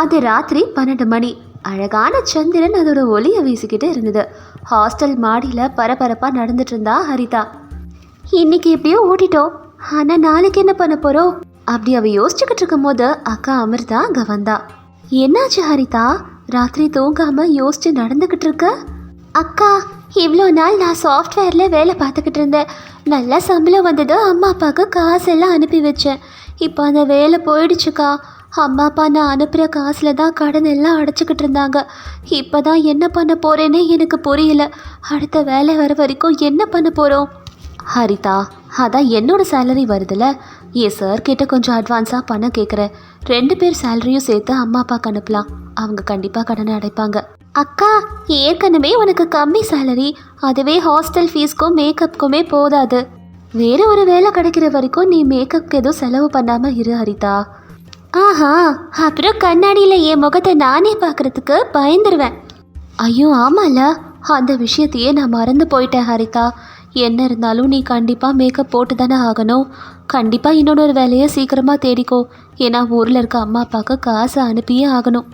அது ராத்திரி பன்னெண்டு மணி. அழகான சந்திரன் அதோட ஒளியை வீசிக்கிட்டு இருந்தது. ஹாஸ்டல் மாடியில் பரபரப்பாக நடந்துட்டு இருந்தா ஹரிதா. இன்னைக்கு எப்படியோ ஓட்டிட்டோம். ஆனால் நாளைக்கு என்ன பண்ண போகிறோம் அப்படி அவ யோசிச்சுக்கிட்டு இருக்கும் போது அக்கா அமிர்தா அங்கே வந்தா. என்னாச்சு ஹரிதா? ராத்திரி தூங்காம யோசிச்சு நடந்துக்கிட்டு இருக்க? அக்கா இவ்வளோ நாள் நான் சாஃப்ட்வேரில் வேலை பார்த்துக்கிட்டு இருந்தேன். நல்லா சம்பளம் வந்ததும் அம்மா அப்பாவுக்கு காசெல்லாம் அனுப்பி வச்சேன். இப்போ அந்த வேலை போயிடுச்சுக்கா. அம்மா அப்பா நான் அனுப்புகிற காசில் தான் கடன் எல்லாம் அடைச்சிக்கிட்டு இருந்தாங்க. இப்போ தான் என்ன பண்ண போகிறேன்னே எனக்கு புரியல. அடுத்த வேலை வர வரைக்கும் என்ன பண்ண போகிறோம் ஹரிதா அதான் என்னோட சேலரி வருதுல்ல என் சார் கிட்ட கொஞ்சம் அட்வான்ஸாக பணம் கேட்குறேன் ரெண்டு பேர் சேலரியும் சேர்த்து அம்மா அப்பாவுக்கு அனுப்பலாம். அவங்க கண்டிப்பாக கடனை அடைப்பாங்க. அக்கா ஏற்கனவே உனக்கு கம்மி சேலரி அதுவே ஹாஸ்டல் ஃபீஸ்க்கும் மேக்கப்புக்குமே போதாது. வேறு ஒரு வேலை கிடைக்கிற வரைக்கும் நீ மேக்கப்க்கு எதுவும் செலவு பண்ணாமல் இரு ஹரிதா. ஆஹா அப்புறம் கண்ணாடியில் என் முகத்தை நானே பார்க்கறதுக்கு பயந்துருவேன். ஐயோ ஆமால. அந்த விஷயத்தையே நான் மறந்து போயிட்டேன் ஹரிதா. என்ன இருந்தாலும் நீ கண்டிப்பாக மேக்கப் போட்டு தானே ஆகணும். கண்டிப்பாக இன்னொரு ஒரு வேலையை சீக்கிரமாக தேடிக்கோ. ஏன்னா ஊரில் இருக்க அம்மா அப்பாவுக்கு காசு அனுப்பியே ஆகணும்.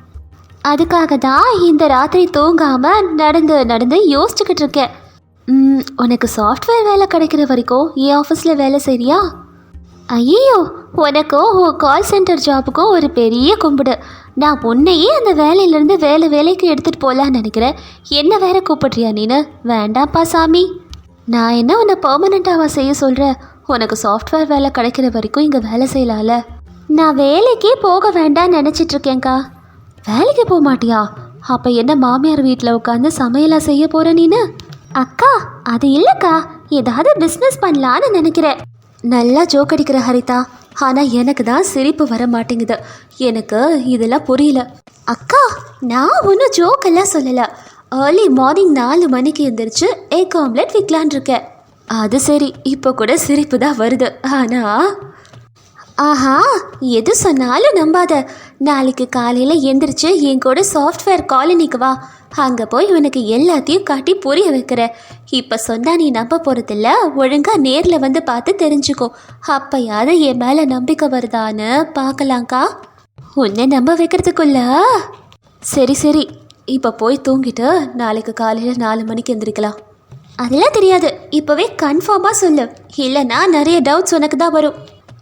அதுக்காக தான் இந்த ராத்திரி தூங்காமல் நடந்து நடந்து யோசிச்சுக்கிட்டு இருக்கேன். ம், உனக்கு சாஃப்ட்வேர் வேலை கிடைக்கிற வரைக்கும் என் ஆஃபீஸில் வேலை செய்றியா? ஐயோ உனக்கும் உன் கால் சென்டர் ஜாபுக்கும் ஒரு பெரிய கும்பிடு. நான் உன்னையே அந்த வேலையிலேருந்து வேலை வேலைக்கு எடுத்துகிட்டு போகலான்னு நினைக்கிறேன். என்ன வேற கூப்பிட்றியா நீனு? வேண்டாம்ப்பா சாமி. நான் என்ன உன்னை பர்மனெண்ட்டாவா செய்ய சொல்கிறேன் உனக்கு சாஃப்ட்வேர் வேலை கிடைக்கிற வரைக்கும் இங்கே வேலை செய்யலாம்ல. நான் வேலைக்கே போக வேண்டாம்னு நினச்சிட்ருக்கேன்க்கா வேலைக்கு போக மாட்டியா? அப்போ என்ன மாமியார் வீட்டில் உட்காந்து சமையலாக செய்ய போகிற நீனு? அக்கா அது இல்லைக்கா. ஏதாவது பிஸ்னஸ் பண்ணலான்னு நினைக்கிறேன். நல்லா ஜோக் அடிக்கிற ஹரிதா. ஆனால் எனக்கு தான் சிரிப்பு வர மாட்டேங்குது. எனக்கு இதெல்லாம் புரியல. அக்கா நான் ஒன்றும் ஜோக்கெல்லாம் சொல்லலை. ஏர்லி மார்னிங் நாலு மணிக்கு எந்திரிச்சு ஏ ஆம்லெட் விற்கலான் இருக்கேன். அது சரி இப்போ கூட சிரிப்பு தான் வருது. ஆனால் ஆஹா எது சொன்னாலும் நம்பாத. நாளைக்கு காலையில் எந்திரிச்சு என் கூட சாஃப்ட்வேர் காலனிக்கு வா. அங்கே போய் உனக்கு எல்லாத்தையும் காட்டி புரிய வைக்கிற இப்போ சொன்னா நீ நம்ப போகிறதில்ல ஒழுங்காக நேரில் வந்து பார்த்து தெரிஞ்சுக்கோ. அப்போயாவது என் மேலே நம்பிக்கை வருதான்னு பார்க்கலாங்க்கா உன்னை நம்ப வைக்கிறதுக்குள்ள. சரி சரி. இப்போ போய் தூங்கிட்டு நாளைக்கு காலையில் நாலு மணிக்கு எந்திரிக்கலாம். அதெல்லாம் தெரியாது. இப்போவே கன்ஃபார்மாக சொல்லு. இல்லைன்னா நிறைய டவுட்ஸ் உனக்கு தான் வரும்.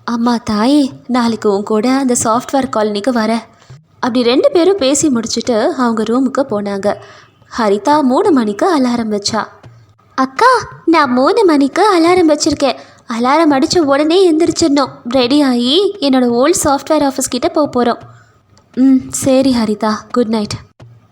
அம்மா தாயே நாளைக்கு உன் கூட அந்த சாஃப்ட்வேர் காலனிக்கு வர. அப்படி ரெண்டு பேரும் பேசி முடிச்சுட்டு அவங்க ரூமுக்கு போனாங்க. ஹரிதா மூணு மணிக்கு அலாரம் வச்சா. அக்கா நான் மூணு மணிக்கு அலாரம் வச்சிருக்கேன். அலாரம் அடித்த உடனே எந்திரிச்சிடணும். ரெடி ஆகி என்னோட ஓல்ட் சாஃப்ட்வேர் ஆஃபீஸ் கிட்டே போக போகிறோம் ம் சரி ஹரிதா குட் நைட்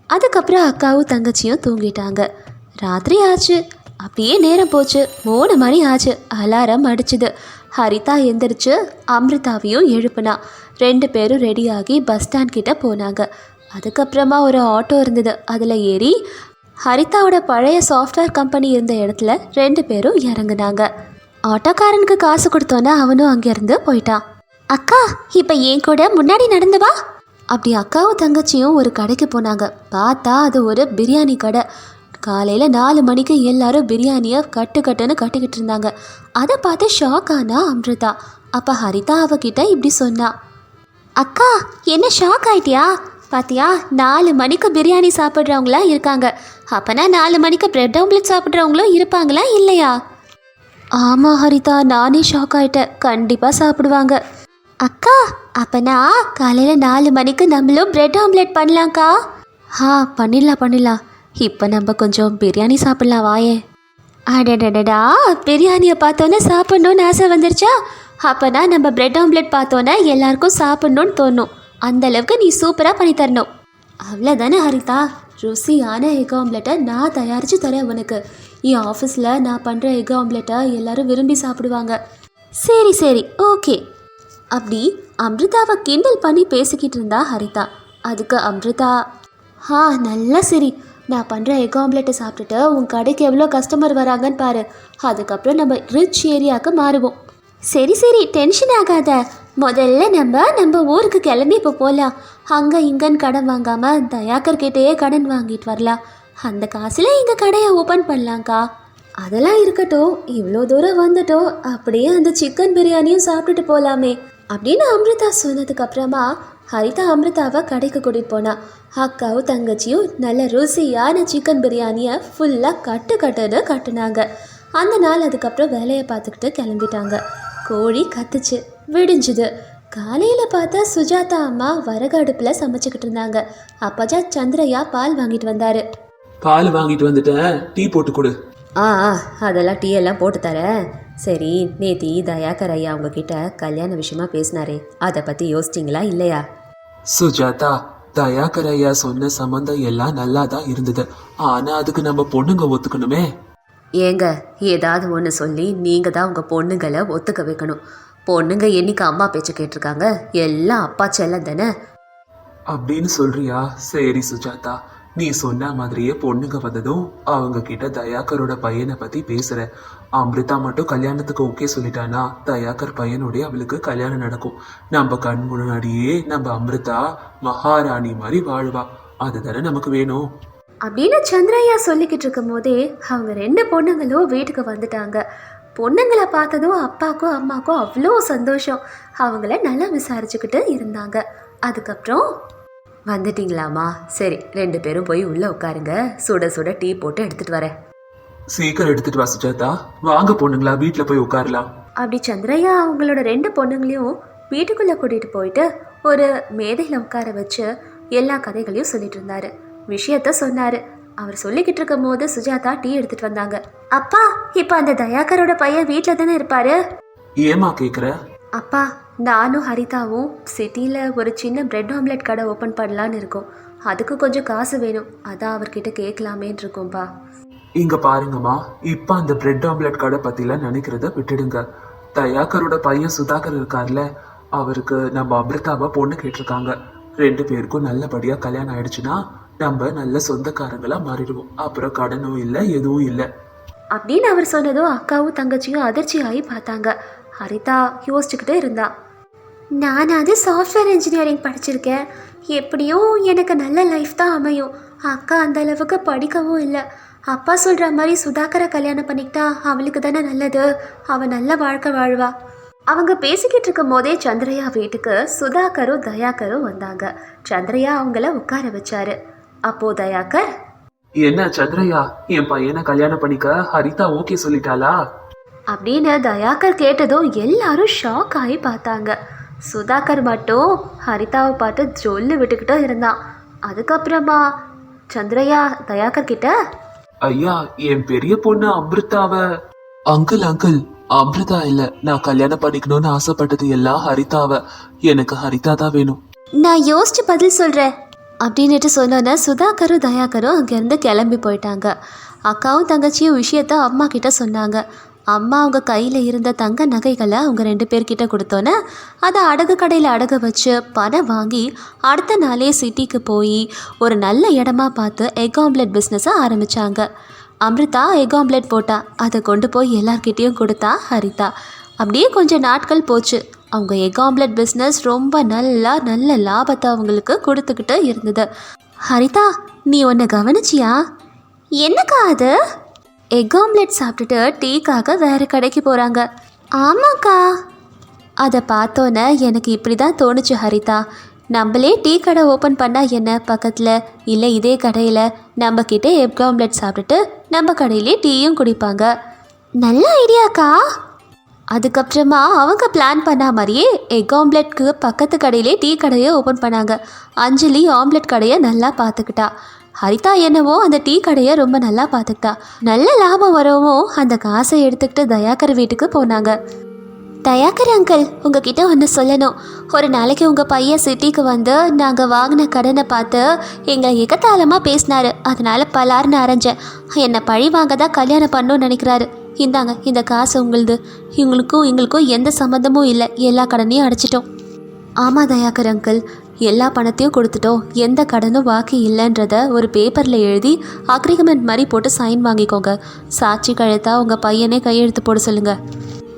அதுக்கப்புறம் அக்காவும் தங்கச்சியும் தூங்கிட்டாங்க. ராத்திரி ஆச்சு. அப்படியே நேரம் போச்சு. மூணு மணி ஆச்சு. அலாரம் அடிச்சுது. ஹரிதா எந்திரிச்சு அமிர்தாவையும் எழுப்புனா. ரெண்டு பேரும் ரெடியாகி பஸ் ஸ்டாண்ட் கிட்டே போனாங்க. அதுக்கப்புறமா ஒரு ஆட்டோ இருந்தது. அதில் ஏறி ஹரிதாவோட பழைய சாஃப்ட்வேர் கம்பெனி இருந்த இடத்துல ரெண்டு பேரும் இறங்குனாங்க. ஆட்டோக்காரனுக்கு காசு கொடுத்தோன்னே அவனும் அங்கேருந்து போயிட்டான். அக்கா இப்போ என் கூட முன்னாடி நடந்து வா. அப்படி அக்காவும் தங்கச்சியும் ஒரு கடைக்கு போனாங்க. பார்த்தா அது ஒரு பிரியாணி கடை. காலையில் நாலு மணிக்கு எல்லாரும் பிரியாணியை கட்டு கட்டுன்னு கட்டிக்கிட்டு இருந்தாங்க. அதை பார்த்து ஷாக் ஆனா அம்ருதா. அப்போ ஹரிதா அவகிட்ட இப்படி சொன்னா. அக்கா என்ன ஷாக் ஆயிட்டியா? பாத்தியா நாலு மணிக்கு பிரியாணி சாப்பிட்றவங்களா இருக்காங்க. அப்பனா நாலு மணிக்கு பிரெட் ஆம்லெட் சாப்பிட்றவங்களும் இருப்பாங்களா இல்லையா? ஆமாம் ஹரிதா நானே ஷாக் ஆயிட்டேன். கண்டிப்பாக சாப்பிடுவாங்க. அக்கா அப்பனா காலையில் நாலு மணிக்கு நம்மளும் பிரெட் ஆம்லெட் பண்ணலாம்க்கா? ஆ பண்ணிடலாம் பண்ணிடலாம். இப்போ நம்ம கொஞ்சம் பிரியாணி சாப்பிட்லாம் வாயே. அடடடடா பிரியாணியை பார்த்தோன்னே சாப்பிட்ணுன்னு ஆசை வந்துருச்சா? அப்போனா நம்ம பிரெட் ஆம்லெட் பார்த்தோன்னே எல்லாருக்கும் சாப்பிட்ணுன்னு தோணும். அந்த அளவுக்கு நீ சூப்பராக பண்ணி தரணும். அவ்வளோதானே ஹரிதா? ருசியான எக் ஆம்லெட்டை நான் தயாரித்து தரேன் உனக்கு. என் ஆஃபீஸில் நான் பண்ணுற எக் ஆம்லெட்டை எல்லாரும் விரும்பி சாப்பிடுவாங்க. சரி சரி ஓகே. அப்படி அம்ரிதாவை கிண்டல் பண்ணி பேசிக்கிட்டு இருந்தா ஹரிதா. அதுக்கு அம்ரிதா ஆ நல்லா சரி. நான் பண்ணுற எக் ஆம்லெட்டை சாப்பிட்டுட்டு உன் கடைக்கு எவ்வளோ கஸ்டமர் வராங்கன்னு பாரு. அதுக்கப்புறம் நம்ம ரிச் ஏரியாவுக்கு மாறுவோம். சரி சரி டென்ஷன் ஆகாத. முதல்ல நம்ம நம்ம ஊருக்கு கிளம்பி இப்போ போகலாம் அங்கே இங்கன்னு கடன் வாங்காமல் தயாக்கர் கிட்டேயே கடன் வாங்கிட்டு வரலாம். அந்த காசில் எங்கள் கடையை ஓப்பன் பண்ணலாங்க்கா அதெல்லாம் இருக்கட்டும். இவ்வளோ தூரம் வந்துட்டோம். அப்படியே அந்த சிக்கன் பிரியாணியும் சாப்பிட்டுட்டு போகலாமே அப்படின்னு அம்ரிதா சொன்னதுக்கப்புறமா ஹரிதா அமிர்தாவை கடைக்கு கூட்டிகிட்டு போனா. அக்காவும் தங்கச்சியும் நல்ல ருசியான சிக்கன் பிரியாணியை ஃபுல்லாக கட்டு கட்டுன்னு கட்டுனாங்க. அந்த நாள் அதுக்கப்புறம் வேலையை பார்த்துக்கிட்டு கிளம்பிட்டாங்க. கோழி கத்துச்சு விடிஞ்சுது. காலையில் பார்த்தா சுஜாதா அம்மா வரகு அடுப்பில் சமைச்சுக்கிட்டு இருந்தாங்க. அப்போஜா சந்திரையா பால் வாங்கிட்டு வந்தாரு. பால் வாங்கிட்டு வந்துட்டேன். டீ போட்டு கொடு. ஆ ஆ அதெல்லாம் டீ எல்லாம் போட்டு தரேன். சரி நேத்தி தயாகர் ஐயா உங்ககிட்ட கல்யாண விஷயமா பேசினாரே. அதை பற்றி யோசிச்சிங்களா இல்லையா? சுஜாதா தயாகர் ஐயா சொன்ன சம்மந்தம் எல்லாம் நல்லா தான் இருந்தது. ஆனா அதுக்கு நம்ம பொண்ணுங்க ஒத்துக்கணுமே? ஏங்க ஏதாவது ஒன்று சொல்லி நீங்கள் தான் உங்கள் பொண்ணுங்களை ஒத்துக்க வைக்கணும். பொண்ணுங்க என்னைக்கு அம்மா பேச்சு கேட்டிருக்காங்க? எல்லாம் அப்பா செல்லம் தானே? அப்படின்னு சொல்றியா? சரி சுஜாதா நீ சொன்ன மாதிரியே பொண்ணுங்க வந்ததும் அவங்க கிட்ட தயாகரோட பையனை பத்தி பேசுற அம்ரிதா மட்டும் கல்யாணத்துக்கு ஓகே சொல்லிட்டானா? தயாக்கர் பையனுடைய அவளுக்கு கல்யாணம் நடக்கும். நம்ம கண் முன்னாடியே நம்ம அம்ரிதா மகாராணி மாதிரி வாழ்வா. அதுதானே நமக்கு வேணும். அப்படின்னு சந்திரையா சொல்லிக்கிட்டு இருக்கும் போதே அவங்க ரெண்டு பொண்ணுங்களும் வீட்டுக்கு வந்துட்டாங்க. பொண்ணுங்களை பார்த்ததும் அப்பாக்கும் அம்மாக்கும் அவ்வளோ சந்தோஷம். அவங்கள நல்லா விசாரிச்சுக்கிட்டு இருந்தாங்க. அதுக்கப்புறம் வந்துட்டீங்களாம்மா? சரி ரெண்டு பேரும் போய் உள்ளே உட்காருங்க. சுட சுட டீ போட்டு எடுத்துகிட்டு வரேன். சீக்கிரம் எடுத்துட்டு வா சுஜாதா. வாங்க பொண்ணுங்களா வீட்ல போய் உட்காரலாம். அப்படி சந்திரையா அவங்களோட ரெண்டு பொண்ணுங்களையும் வீட்டுக்குள்ளே கூட்டிகிட்டு போயிட்டு ஒரு மேதையில் உட்கார வச்சு எல்லா கதைகளையும் சொல்லிட்டு இருந்தாரு. விஷயத்த சொன்னார். அவர் சொல்லிக்கிட்டு இருக்கும் போது சுஜாதா டீ எடுத்துட்டு வந்தாங்க. அப்பா இப்போ அந்த தயாகரோட பையன் வீட்டில் தானே இருப்பாரு? ஏமா கேக்குற? அப்பா நானும் ஹரிதாவும் சிட்டியில் ஒரு சின்ன பிரெட் ஆம்லெட் கடை ஓப்பன் பண்ணலான்னு இருக்கோம். அதுக்கு கொஞ்சம் காசு வேணும். அதான் அவர்கிட்ட கேட்கலாமேன்னு இருக்கோம்ப்பா இங்க பாருங்கம்மா இப்ப அந்த பிரெட் ஆம்லெட் கடை பத்திலாம் நினைக்கிறத விட்டுடுங்க. தயாகரோட பையன் சுதாகர் இருக்கார்ல அவருக்கு நம்ம அமிர்தாவை பொண்ணு கேட்டிருக்காங்க. ரெண்டு பேருக்கும் நல்லபடியா கல்யாணம் ஆயிடுச்சுன்னா நம்ம நல்ல சொந்தக்காரங்களா மாறிடுவோம். அப்புறம் கடனும் இல்லை எதுவும் இல்லை. அப்படின்னு அவர் சொன்னதும் அக்காவும் தங்கச்சியும் அதிர்ச்சியாகி பார்த்தாங்க. ஹரிதா யோசிச்சுக்கிட்டே இருந்தா. நானாவது சாஃப்ட்வேர் இன்ஜினியரிங் படிச்சிருக்கேன். எப்படியும் எனக்கு நல்ல லைஃப் தான் அமையும். அக்கா அந்த அளவுக்கு படிக்கவும் இல்லை. அப்பா சொல்கிற மாதிரி சுதாகரை கல்யாணம் பண்ணிக்கிட்டா அவளுக்கு தானே நல்லது. அவள் நல்ல வாழ்க்கை வாழ்வா. அவங்க பேசிக்கிட்டு இருக்கும் போதே சந்திரையா வீட்டுக்கு சுதாகரும் தயாகரும் வந்தாங்க. சந்திரையா அவங்கள உட்கார வச்சாரு. அப்போ தயாகர் என்ன சந்திரையா என் பையனை கல்யாணம் பண்ணிக்க ஹரிதா ஓகே சொல்லிட்டாளா? அப்படின்னு தயாகர் கேட்டதும் எல்லாரும் ஷாக் ஆகி பார்த்தாங்க. சுதாகர் மட்டும் ஹரிதாவை பார்த்து ஜொல்லு விட்டுக்கிட்டு இருந்தான். அதுக்கப்புறமா சந்திரையா தயாகர் கிட்ட ஐயா என் பெரிய பொண்ணு அமிர்தாவ. அங்கிள் அங்கிள் அமிர்தா இல்ல. நான் கல்யாணம் பண்ணிக்கணும்னு ஆசைப்பட்டது எல்லாம் ஹரிதாவ. எனக்கு ஹரிதா தான் வேணும். நான் யோசிச்சு பதில் சொல்கிறேன் அப்படின்னுட்டு சொன்னோன்னே சுதாகரும் தயாகரும் அங்கேருந்து கிளம்பி போயிட்டாங்க. அக்காவும் தங்கச்சியும் விஷயத்த அம்மா கிட்ட சொன்னாங்க. அம்மா அவங்க கையில் இருந்த தங்க நகைகளை அவங்க ரெண்டு பேர்கிட்ட கொடுத்தோன்னே அதை அடகு கடையில் அடகு வச்சு பணம் வாங்கி அடுத்த நாளே சிட்டிக்கு போய் ஒரு நல்ல இடமா பார்த்து எக் ஆம்லெட் பிஸ்னஸை ஆரம்பித்தாங்க அமிர்தா எக் ஆம்லெட் போட்டா அதை கொண்டு போய் எல்லார்கிட்டேயும் கொடுத்தா ஹரிதா. அப்படியே கொஞ்சம் நாட்கள் போச்சு. அவங்க எக் ஆம்லெட் பிஸ்னஸ் ரொம்ப நல்லா நல்ல லாபத்தை அவங்களுக்கு கொடுத்துக்கிட்டு இருந்தது. ஹரிதா நீ ஒன்று கவனிச்சியா? என்னக்கா அது? எக் ஆம்லெட் சாப்பிட்டுட்டு டீக்காக வேறு கடைக்கு போகிறாங்க ஆமாக்கா. அதை பார்த்தோன்னே எனக்கு இப்படி தான் தோணுச்சு ஹரிதா. நம்மளே டீ கடை ஓப்பன் பண்ணால் என்ன பக்கத்தில் இல்லை இதே கடையில் நம்மக்கிட்ட எக் ஆம்லெட் சாப்பிட்டுட்டு நம்ம கடையிலே டீயும் குடிப்பாங்க. நல்ல ஐடியாக்கா. அதுக்கப்புறமா அவங்க பிளான் பண்ண மாதிரியே எக் ஆம்லெட்க்கு பக்கத்து கடையிலே டீ கடையை ஓப்பன் பண்ணாங்க. அஞ்சலி ஆம்லெட் கடையை நல்லா பார்த்துக்கிட்டா. ஹரிதா என்னவோ அந்த டீ கடையை ரொம்ப நல்லா பார்த்துக்கிட்டா. நல்ல லாபம் வரவும் அந்த காசை எடுத்துக்கிட்டு தயாகர் வீட்டுக்கு போனாங்க. தயாகர் அங்கிள் உங்ககிட்ட ஒன்று சொல்லணும். ஒரு நாளைக்கு உங்கள் பையன் சிட்டிக்கு வந்து நாங்கள் வாங்கின கடனை பார்த்து எங்களை எகத்தாளமாக பேசினாரு. அதனால பலார்னு அரைஞ்சேன். என்னை பழி வாங்க தான் கல்யாணம் பண்ணணும்னு நினைக்கிறாரு. இந்தாங்க இந்த காசு உங்களுது. இவங்களுக்கும் எங்களுக்கும் எந்த சம்மந்தமும் இல்லை. எல்லா கடனையும் அடைச்சிட்டோம். ஆமாம் தயாகர் அங்கிள் எல்லா பணத்தையும் கொடுத்துட்டோம் எந்த கடனும் பாக்கி இல்லைன்றத ஒரு பேப்பரில் எழுதி அக்ரிமெண்ட் மாதிரி போட்டு சைன் வாங்கிக்கோங்க. சாட்சி கழுத்தா உங்கள் பையனே கையெழுத்து போட சொல்லுங்கள்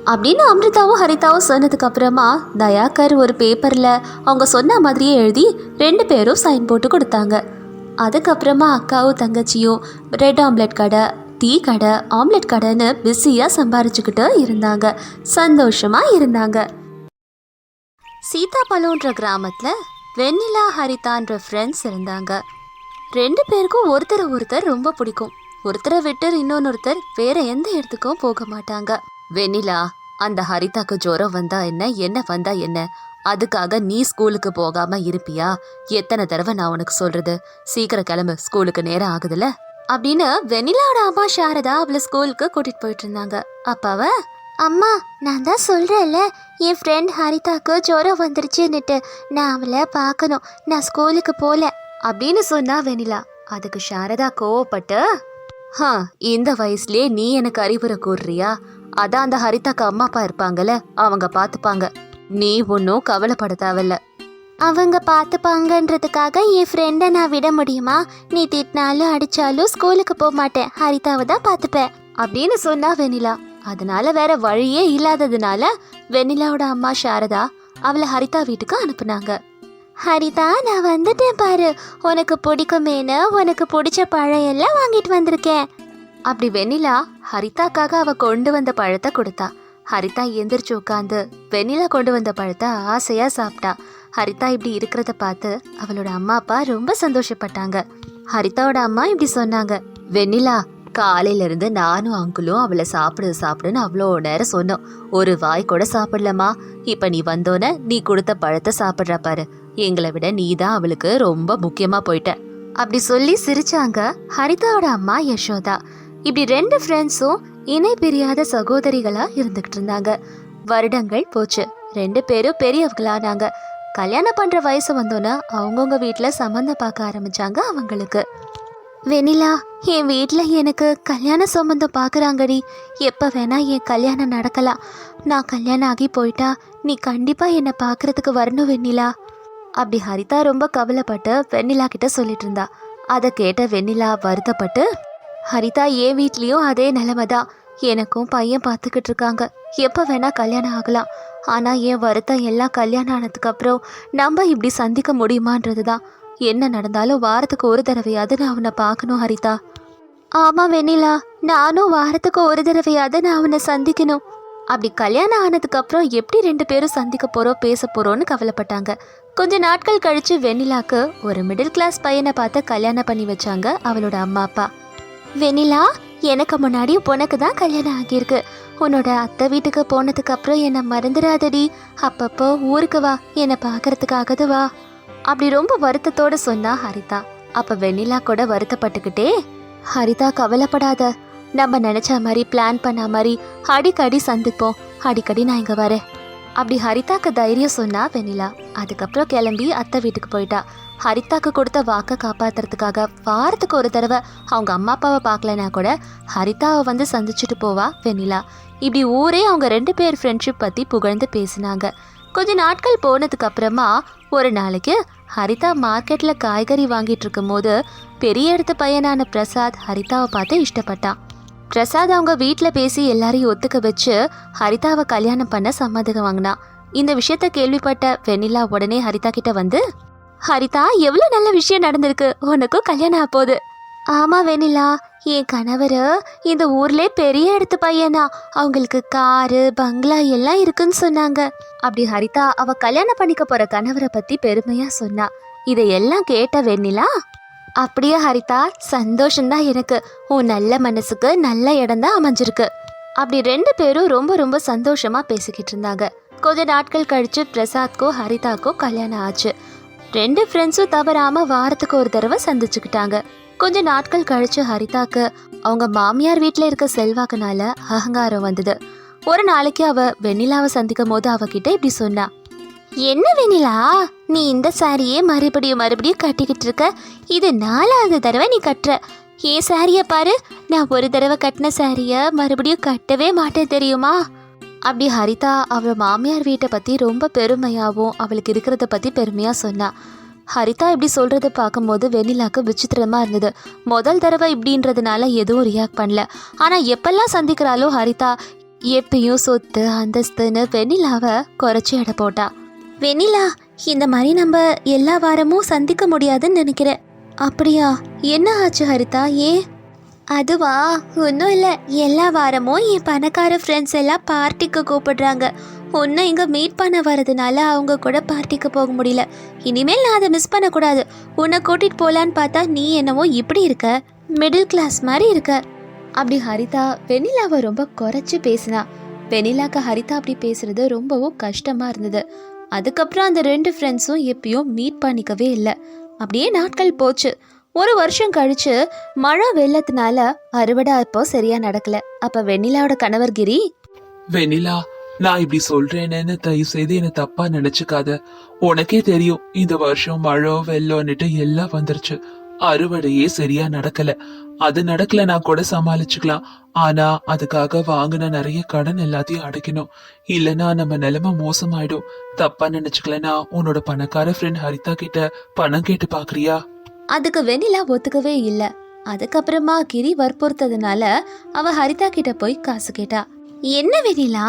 அப்படின்னு அமிர்தாவும் ஹரிதாவும் சொன்னதுக்கு அப்புறமா தயாகர் ஒரு பேப்பரில் அவங்க சொன்ன மாதிரியே எழுதி ரெண்டு பேரும் சைன் போட்டு கொடுத்தாங்க. அதுக்கப்புறமா அக்காவும் தங்கச்சியும் ரெட் ஆம்லெட் கடை டீ கடை ஆம்லெட் கடைன்னு பிஸியாக சம்பாரிச்சுக்கிட்டு இருந்தாங்க. சந்தோஷமாக இருந்தாங்க. சீதாபலம்ன்ற கிராமத்தில் வெண்ணிலா ஹரிதான்ற ஃப்ரெண்ட்ஸ் இருந்தாங்க. ரெண்டு பேருக்கும் ஒருத்தரை ஒருத்தர் ரொம்ப பிடிக்கும். ஒருத்தரை விட்டு இன்னொன்னொருத்தர் வேற எந்த இடத்துக்கும் போக மாட்டாங்க. வெண்ணிலா அந்த ஹரிதாக்கு ஜுரம் வந்தா என்ன என்ன வந்தா என்ன? அதுக்காக நீ ஸ்கூலுக்கு போகாம இருப்பியா? எத்தனை தடவை நான் உனக்கு சொல்றது? சீக்கிரம் கிளம்பு ஸ்கூலுக்கு நேரம் ஆகுதுல? அப்படின்னு வெண்ணிலாவோட அம்மா சாரதா அவளை ஸ்கூலுக்கு கூட்டிட்டு போயிட்டு இருந்தாங்க. அப்பாவ அம்மா நான் தான் சொல்றேன்ல என் ஃப்ரெண்ட் ஹரிதாக்கு ஜுரம் வந்துருச்சுன்னுட்டு நான் அவளை பார்க்கணும். நான் ஸ்கூலுக்கு போல அப்படின்னு சொன்னா வெண்ணிலா. அதுக்கு சாரதா கோவப்பட்டு ஹா இந்த வயசுலயே நீ எனக்கு அறிவுரை கூறுறியா? அதான் அந்த ஹரிதாக்கு அம்மா அப்பா இருப்பாங்கல்ல அவங்க பார்த்துப்பாங்க. நீ ஒன்றும் கவலைப்பட தேவையில்ல. அவங்க பார்த்துப்பாங்கன்றதுக்காக என் ஃப்ரெண்டை நான் விட முடியுமா? நீ திட்டினாலும் அடிச்சாலும் ஸ்கூலுக்கு போக மாட்டேன். ஹரிதாவை தான் பார்த்துப்பேன். அப்படின்னு சொன்னா வெண்ணிலா. அதனால வேற வழியே இல்லாததுனால வெண்ணிலாவோட அம்மா சாரதா அவளை ஹரிதா வீட்டுக்கு அனுப்புனாங்க. ஹரிதா நான் வந்துட்டேன் பாரு. உனக்கு பிடிக்குமேனு உனக்கு பிடிச்ச பழம் எல்லாம் வாங்கிட்டு வந்திருக்கேன். அப்படி வெண்ணிலா ஹரிதாக்காக அவ கொண்டு வந்த பழத்தை கொடுத்தா. ஹரிதா எந்திரிச்சு உட்காந்து வெண்ணிலா கொண்டு வந்த பழத்தை ஆசையா சாப்பிட்டா. ஹரிதா இப்படி இருக்கிறத பார்த்து அவளோட அம்மா அப்பா ரொம்ப சந்தோஷப்பட்டாங்க. ஹரிதாவோட அம்மா இப்படி சொன்னாங்க. வெண்ணிலா காலையில இருந்து நானும் அங்குலும் அவளை சாப்பிடு சாப்பிடுன்னு அவ்வளோ நேரம் சொன்னோம். ஒரு வாய் கூட சாப்பிடலம்மா. இப்போ நீ வந்தோன நீ கொடுத்த பழத்தை சாப்பிட்ற பாரு. எங்களை விட நீ தான் அவளுக்கு ரொம்ப முக்கியமாக போயிட்ட. அப்படி சொல்லி சிரிச்சாங்க ஹரிதாவோட அம்மா யசோதா. இப்படி ரெண்டு ஃப்ரெண்ட்ஸும் இணை பிரியாத சகோதரிகளா இருந்துகிட்டு இருந்தாங்க. வருடங்கள் போச்சு. ரெண்டு பேரும் பெரியவங்களானாங்க. கல்யாணம் பண்ற வயசு வந்தோன்னே அவங்கவுங்க வீட்டில் சம்மந்தம் பார்க்க ஆரம்பிச்சாங்க அவங்களுக்கு. வெனிலா என் வீட்டில் எனக்கு கல்யாண சம்பந்தம் பார்க்குறாங்கடி எப்போ வேணால் என் கல்யாணம் நடக்கலாம். நான் கல்யாணம் ஆகி போயிட்டா நீ கண்டிப்பாக என்னை பார்க்கறதுக்கு வரணும் வெண்ணிலா. அப்படி ஹரிதா ரொம்ப கவலைப்பட்டு வெண்ணிலா கிட்ட சொல்லிட்டு இருந்தா அதை கேட்ட வெண்ணிலா வருத்தப்பட்டு ஹரிதா என் வீட்லேயும் அதே நிலைமை தான். எனக்கும் பையன் பார்த்துக்கிட்டு இருக்காங்க. எப்போ வேணால் கல்யாணம் ஆகலாம். ஆனால் என் வருத்தம் எல்லாம் கல்யாணம் ஆனதுக்கப்புறம் நம்ம இப்படி சந்திக்க முடியுமான்றது தான் என்ன நடந்தாலும் வாரத்துக்கு ஒரு தடவையாவது நான் அவனை பார்க்கணும் ஹரிதா. ஆமாம் வெண்ணிலா. நானும் வாரத்துக்கு ஒரு தடவையாவது நான் அவனை சந்திக்கணும். அப்படி கல்யாணம் ஆனதுக்கு அப்புறம் எப்படி ரெண்டு பேரும் சந்திக்க போகிறோம் பேச போகிறோன்னு கவலைப்பட்டாங்க. கொஞ்ச நாட்கள் கழித்து வெண்ணிலாக்கு ஒரு மிடில் கிளாஸ் பையனை பார்த்து கல்யாணம் பண்ணி வச்சாங்க அவளோட அம்மா அப்பா. வெண்ணிலா எனக்கு முன்னாடி உனக்கு தான் கல்யாணம் ஆகியிருக்கு. உன்னோட அத்தை வீட்டுக்கு போனதுக்கப்புறம் என்னை மறந்துடாதடி. அப்பப்போ ஊருக்கு வா என்னை பார்க்கறதுக்காகது வா. அப்படி ரொம்ப வருத்தத்தோட சொன்னா ஹரிதா. அப்ப வெண்ணிலா கூட வருத்தப்பட்டுக்கிட்டே ஹரிதா கவலைப்படாத. நம்ம நினைச்ச மாதிரி பிளான் பண்ண மாதிரி அடிக்கடி சந்திப்போம். அடிக்கடி நான் இங்க வரேன். அப்படி ஹரிதாக்கு தைரியம் சொன்னா வெண்ணிலா. அதுக்கப்புறம் கிளம்பி அத்தை வீட்டுக்கு போயிட்டா. ஹரிதாக்கு கொடுத்த வாக்கை காப்பாத்துறதுக்காக வாரத்துக்கு ஒரு தடவை அவங்க அம்மா அப்பாவை பார்க்கலனா கூட ஹரிதாவை வந்து சந்திச்சுட்டு போவா வெண்ணிலா. இப்படி ஊரே அவங்க ரெண்டு பேர் ஃப்ரெண்ட்ஷிப் பத்தி புகழ்ந்து பேசினாங்க. கொஞ்ச நாட்கள் போனதுக்கு அப்புறமா ஒரு நாளைக்கு ஹரிதா மார்க்கெட்ல காய்கறி வாங்கிட்டு இருக்கும்போது பெரிய இடத்து பையனான பிரசாத் ஹரிதாவை பார்த்து இஷ்டப்பட்டான். பிரசாத் அவங்க வீட்டில் பேசி எல்லாரையும் ஒத்துக்க வச்சு ஹரிதாவை கல்யாணம் பண்ண சம்மதம் வாங்கினான். இந்த விஷயத்த கேள்விப்பட்ட வெண்ணிலா உடனே ஹரிதா கிட்ட வந்து ஹரிதா எவ்வளோ நல்ல விஷயம் நடந்திருக்கு. உனக்கும் கல்யாணம் ஆப்போகுது ஆமாம் வெண்ணிலா. என் கணவர் இந்த ஊர்லே பெரிய இடத்து பையனா. அவங்களுக்கு காரு பங்களா எல்லாம் இருக்குன்னு சொன்னாங்க. அப்படி ஹரிதா அவ கல்யாணம் பண்ணிக்க போற கணவரை பத்தி பெருமையா சொன்னா. இதையெல்லாம் கேட்ட வெண்ணிலா அப்படியே ஹரிதா சந்தோஷம்தான் எனக்கு. உன் நல்ல மனசுக்கு நல்ல இடம்தான் அமைஞ்சிருக்கு. அப்படி ரெண்டு பேரும் ரொம்ப ரொம்ப சந்தோஷமா பேசிக்கிட்டு இருந்தாங்க. கொஞ்ச நாட்கள் கழிச்சு பிரசாத்க்கோ ஹரிதாக்கோ கல்யாணம் ஆச்சு. ரெண்டு ஃப்ரெண்ட்ஸும் தவறாம வாரத்துக்கு ஒரு தடவை சந்திச்சுக்கிட்டாங்க. கொஞ்ச நாட்கள் கழிச்சு ஹரிதாக்கு அவங்க மாமியார் வீட்டில் இருக்க செல்வாக்குனால அகங்காரம் வந்தது. ஒரு நாளைக்கு அவ வெண்ணிலாவை சந்திக்கும் போது அவகிட்ட இப்படி சொன்னா என்ன வெண்ணிலா நீ இந்த சாரியே மறுபடியும் மறுபடியும் கட்டிக்கிட்டு இருக்க? இது நாலாவது தடவை நீ கட்டுற. ஏன் சாரியை பாரு நான் ஒரு தடவை கட்டின சாரியை மறுபடியும் கட்டவே மாட்டேன் தெரியுமா? அப்படி ஹரிதா அவள் மாமியார் வீட்டை பற்றி ரொம்ப பெருமையாகவும் அவளுக்கு இருக்கிறத பற்றி பெருமையாக சொன்னா. ஹரிதா இப்படி சொல்கிறத பார்க்கும்போது வெண்ணிலாக்கு விசித்திரமாக இருந்தது. முதல் தடவை இப்படின்றதுனால எதுவும் ரியாக்ட் பண்ணல. ஆனால் எப்பெல்லாம் சந்திக்கிறாலும் ஹரிதா எப்பயும் சொத்து அந்தஸ்துன்னு வெண்ணிலாவை குறைச்சி எடை போட்டா. வெண்ணிலா இந்த மாதிரி நம்ம எல்லா வாரமும் சந்திக்க முடியாதுன்னு நினைக்கிறேன். அப்படியா? என்ன ஆச்சு ஹரிதா? ஏன் அதுவா? ஒன்றும் இல்லை. எல்லா வாரமும் என் பணக்கார ஃப்ரெண்ட்ஸ் எல்லாம் பார்ட்டிக்கு கூப்பிடுறாங்க. உன்னை இங்கே மீட் பண்ண வரதுனால அவங்க கூட பார்ட்டிக்கு போக முடியல. இனிமேல் நான் அதை மிஸ் பண்ணக்கூடாது. உன்னை கூட்டிகிட்டு போகலான்னு பார்த்தா நீ என்னவோ இப்படி இருக்க? மிடில் கிளாஸ் மாதிரி இருக்க. அப்படி ஹரிதா வெண்ணிலாவை ரொம்ப குறைச்சி பேசினா. வெண்ணிலாக்கு ஹரிதா அப்படி பேசுறது ரொம்பவும் கஷ்டமா இருந்தது. அதுக்கப்புறம் அந்த ரெண்டு ஃப்ரெண்ட்ஸும் எப்பயும் மீட் பண்ணிக்கவே இல்லை. அப்படியே நாட்கள் போச்சு. ஒரு வருஷம் கழிச்சு மழை வெள்ளத்தினால அறுவடை அப்போ சரியா நடக்கல. அப்ப வெண்ணிலாவோட கணவர் கிரி? வெண்ணிலா நான் இப்படி சொல்றேன்னு தயவு செய்து என்ன தப்பா நினைச்சுக்காத. உனக்கே தெரியும் இந்த வருஷம் மழை வெள்ளம்னுட்டு எல்லாம் வந்துருச்சு. அறுவடையே சரியா நடக்கல. அது நடக்கலனா கூட சமாளிச்சுக்கலாம். ஆனா அதுக்காக வாங்கின நிறைய கடன் எல்லாத்தையும் அடைக்கணும். இல்லனா நம்ம நிலைமை மோசமாயிடும். தப்பா நினைச்சுக்கலனா உன்னோட பணக்கார ஃப்ரெண்ட் ஹரிதா கிட்ட பணம் கேட்டு பாக்குறியா? அதுக்கு வெண்ணிலா ஒத்துக்கவே இல்லை. அதுக்கப்புறமா கிரி வற்புறுத்ததுனால அவ ஹரிதா கிட்ட போய் காசு கேட்டா. என்ன வெண்ணிலா?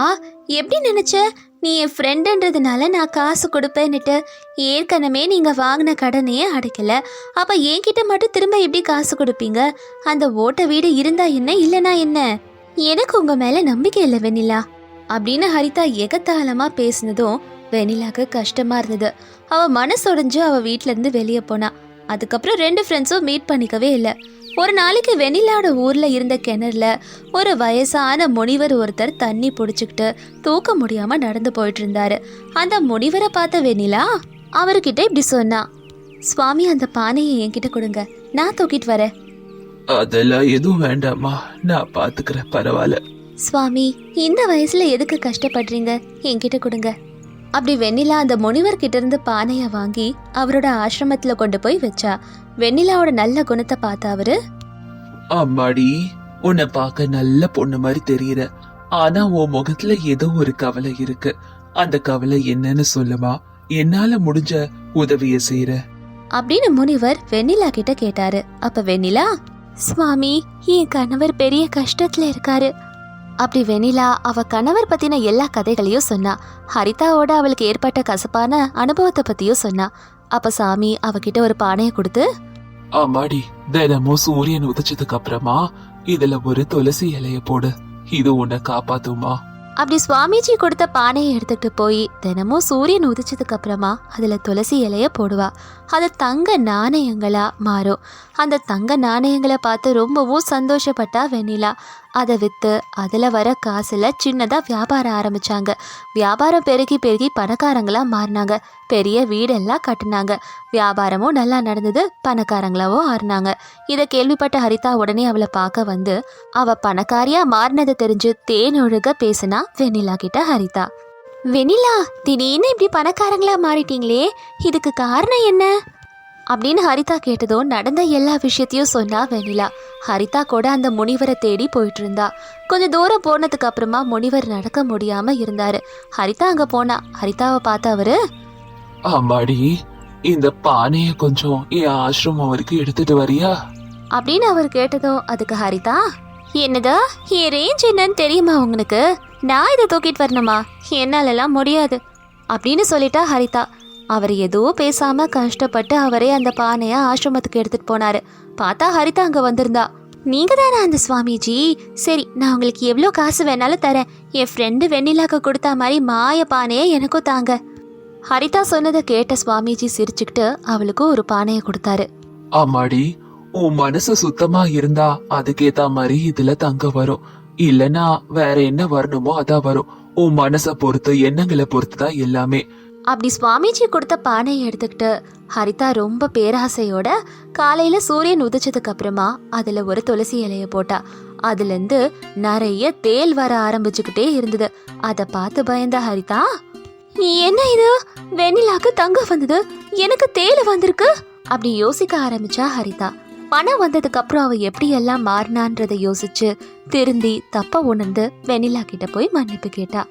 எப்படி நினச்ச? நீ என் ஃப்ரெண்டுன்றதுனால நான் காசு கொடுப்பேன்னுட்டு ஏற்கனவே நீங்கள் வாங்கின கடனையே அடைக்கலை. அப்போ என்கிட்ட மட்டும் திரும்ப எப்படி காசு கொடுப்பீங்க? அந்த ஓட்ட வீடு இருந்தா என்ன இல்லைனா என்ன? எனக்கு உங்கள் மேலே நம்பிக்கை இல்லை வெண்ணிலா. அப்படின்னு ஹரிதா எகத்தாளமாக பேசினதும் வெண்ணிலாவுக்கு கஷ்டமாக இருந்தது. அவள் மனசொடைஞ்சு அவள் வீட்ல இருந்து வெளியே போனா. அதுக்கப்புறம் ரெண்டு ஃப்ரெண்ட்ஸும் மீட் பண்ணிக்கவே இல்லை. ஒரு நாளைக்கு வெண்ணிலாவோட ஊர்ல இருந்த கிணறுல ஒரு வயசான முனிவர் ஒருத்தர் தண்ணி பிடிச்சிக்கிட்டு தூக்க முடியாம நடந்து போயிட்டு இருந்தாரு அந்த முனிவரை பார்த்த வெண்ணிலா அவர்கிட்ட இப்படி சொன்னா சுவாமி அந்த பானையை என்கிட்ட கொடுங்க. நான் தூக்கிட்டு வரேன். அதெல்லாம் எதுவும் வேண்டாமா நான் பாத்துக்கிறேன். பரவாயில்ல. சுவாமி இந்த வயசுல எதுக்கு கஷ்டப்படுறீங்க? என்கிட்ட கொடுங்க. அப்படி வெண்ணிலா அந்த முனிவர் கிட்ட இருந்து பானைய வாங்கி அவரோட ஆசிரமத்துல கொண்டு போய் வச்சா. வெண்ணிலாவோட நல்ல குணத்தை பார்த்த அவரு? அம்மாடி உன்னை பார்க்க நல்ல பொண்ணு மாதிரி தெரியற. ஆனா உன் முகத்துல ஏதோ ஒரு கவலை இருக்கு. அந்த கவலை என்னன்னு சொல்லுமா? என்னால முடிஞ்ச உதவிய செய்யற அப்படின்னு முனிவர் வெண்ணிலா கிட்ட கேட்டாரு. அப்ப வெண்ணிலா சுவாமி என் கணவர் பெரிய கஷ்டத்துல இருக்காரு. அப்படி வெண்ணிலா அவ கணவர் பத்தின எல்லா கதைகளையும் சொன்னா. ஹரிதாவோட அவளுக்கு ஏற்பட்ட கசப்பான அனுபவத்தை பத்தியும் சொன்னா. அப்ப சாமி அவகிட்ட ஒரு பானையை கொடுத்து அம்மாடி தினமும் சூரியன் உதிச்சதுக்கு அப்புறமா இதுல ஒரு துளசி இலைய போடு. இது உன்னை காப்பாத்துமா? அப்படி சுவாமிஜி கொடுத்த பானையை எடுத்துக்கிட்டு போய் தினமும் சூரியன் உதிச்சதுக்கு அப்புறமா அதுல துளசி இலைய போடுவா. அது தங்க நாணயங்களா மாறும் அந்த தங்க நாணயங்களை பார்த்து ரொம்பவும் சந்தோஷப்பட்டா வெண்ணிலா. அதை விற்று அதில் வர காசில் சின்னதாக வியாபாரம் ஆரம்பிச்சாங்க. வியாபாரம் பெருகி பெருகி பணக்காரங்களாக மாறினாங்க. பெரிய வீடெல்லாம் கட்டினாங்க. வியாபாரமும் நல்லா நடந்தது பணக்காரங்களாவும் ஆறினாங்க. இதை கேள்விப்பட்ட ஹரிதா உடனே அவளை பார்க்க வந்து அவள் பணக்காரியாக மாறினதை தெரிஞ்சு தேனொழுக பேசினா? வெண்ணிலா கிட்ட ஹரிதா. வெண்ணிலா திடீர்னு இப்படி பணக்காரங்களா மாறிட்டீங்களே இதுக்கு காரணம் என்ன? அப்படின்னு ஹரிதா கேட்டதும் நடந்த எல்லா விஷயத்தையும் சொன்னா வெண்ணிலா. ஹரிதா கூட அந்த முனிவரை தேடி போயிட்டு இருந்தா கொஞ்சம் தூரம் போனதுக்கு அப்புறமா முனிவர் நடக்க முடியாம இருந்தாரு. ஹரிதா அங்க போனா ஹரிதாவை பார்த்த அவரு அம்மாடி இந்த பானைய கொஞ்சம் என் ஆசிரமம் வரைக்கும் எடுத்துட்டு வரியா? அப்படின்னு அவர் கேட்டதும் அதுக்கு ஹரிதா என்னதா என் ரேஞ்ச் என்னன்னு தெரியுமா உங்களுக்கு? நான் இதை தூக்கிட்டு வரணுமா? என்னாலெல்லாம் முடியாது. அப்படின்னு சொல்லிட்டா ஹரிதா. அவர் எதுவும் பேசாம கஷ்டப்பட்டு அவரே அந்த பானையை ஆசிரமத்துக்கு எடுத்துட்டு போனாரு. பார்த்தா ஹரிதா அங்க வந்திருந்தா. நீங்க தானே அந்த சுவாமிஜி? சரி நான் உங்களுக்கு எவ்வளோ காசு வேணாலும் தரேன். என் ஃப்ரெண்டு வெண்ணிலாக்கு கொடுத்த மாதிரி மாய பானையை எனக்கும் தாங்க. ஹரிதா சொன்னதை கேட்ட சுவாமிஜி சிரிச்சுக்கிட்டு அவளுக்கும் ஒரு பானையை கொடுத்தாரு. ஆமாடி உன் மனசு சுத்தமா இருந்தா அதுக்கேத்த மாதிரி இதுல தங்க வரும். இல்லனா வேற என்ன வரணுமோ அதான் வரும். உன் மனச பொறுத்து எண்ணங்களை பொறுத்து தான் எல்லாமே. அப்படி சுவாமிஜி கொடுத்த பானையை எடுத்துக்கிட்டு ஹரிதா ரொம்ப பேராசையோட காலையில சூரியன் உதிச்சதுக்கு அப்புறமா அதுல ஒரு துளசி இலைய போட்டா. அதுல இருந்து நிறைய தேல் வர ஆரம்பிச்சுக்கிட்டே இருந்தது. அத பார்த்து பயந்த ஹரிதா என்ன இது? வெண்ணிலாக்கு தங்க வந்தது? எனக்கு தேல் வந்திருக்கு? அப்படி யோசிக்க ஆரம்பிச்சா ஹரிதா. பணம் வந்ததுக்கு அப்புறம் அவ மாறினான்றதை யோசிச்சு திருந்தி தப்ப உணர்ந்து வெண்ணிலா கிட்ட போய் மன்னிப்பு கேட்டா.